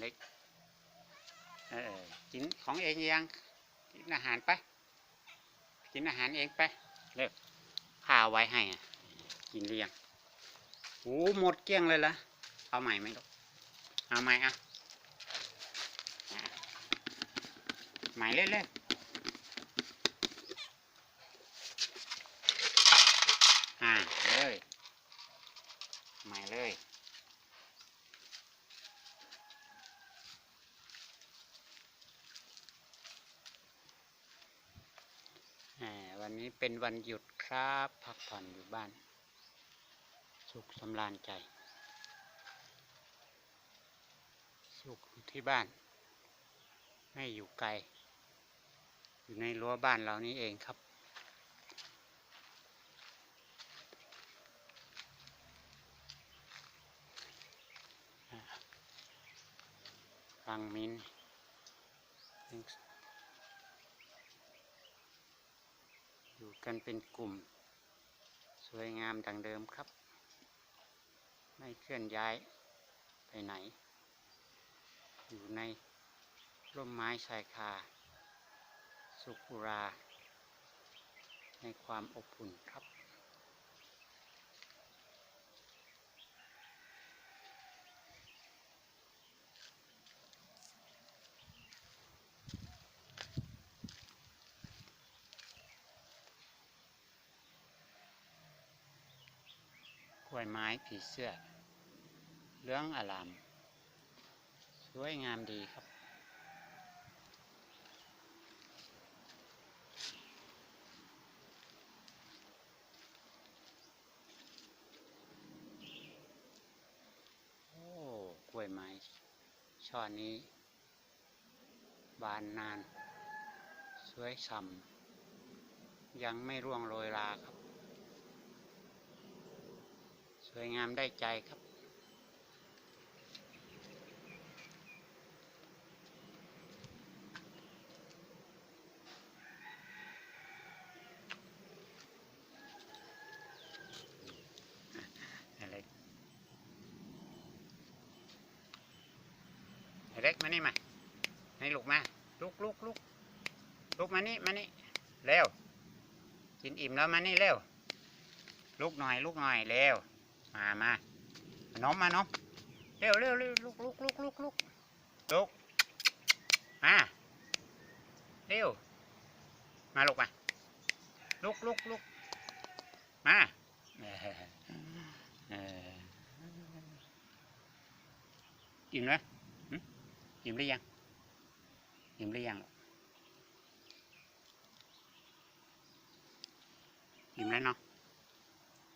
เล็กเออกินของเองยังกินอาหารไป กินอาหารเองไปเร็วข้าวไว้ให้กินเรียงโอ้หมดเกลี้ยงเลยละเอาใหม่ไหมลูกเอาใหม่อะใหม่เล่นๆอ่าเลยใหม่เลย วันนี้เป็นวันหยุดครับ พักผ่อนอยู่บ้าน สุขสำราญใจ สุขที่บ้าน ไม่อยู่ไกล อยู่ในรั้วบ้านเรานี่เองครับ ฟังมิน อยู่กันเป็นกลุ่ม สวยงามดังเดิมครับ ไม่เคลื่อนย้ายไปไหน อยู่ในร่มไม้ชายคา สุขุรา ในความอบอุ่นครับ กล้วยไม้ผีเสื้อเหลื้องอลาม สวยงามดีครับ โอ้กล้วยไม้ ช่อนี้ บานนาน สวยฉ่ำยังไม่ร่วงโรยราครับ วยงามได้ใจครับอะไรเล็กมานี่มาให้ลูกมา ลุกลุกลุกลุกมานี่มานี่เร็วกินอิ่มแล้วมานี่เร็วลุกหน่อยลุกหน่อยเร็ว มามาน้องมาน้องเร็วเร็วเร็วลุกลุกลุกลุกลุกลุกมาเร็วมาลุกมาลุกลุกลุกมาอิ่มแล้วหึอิ่มหรือยังอิ่มหรือยังอิ่มแล้วเนาะ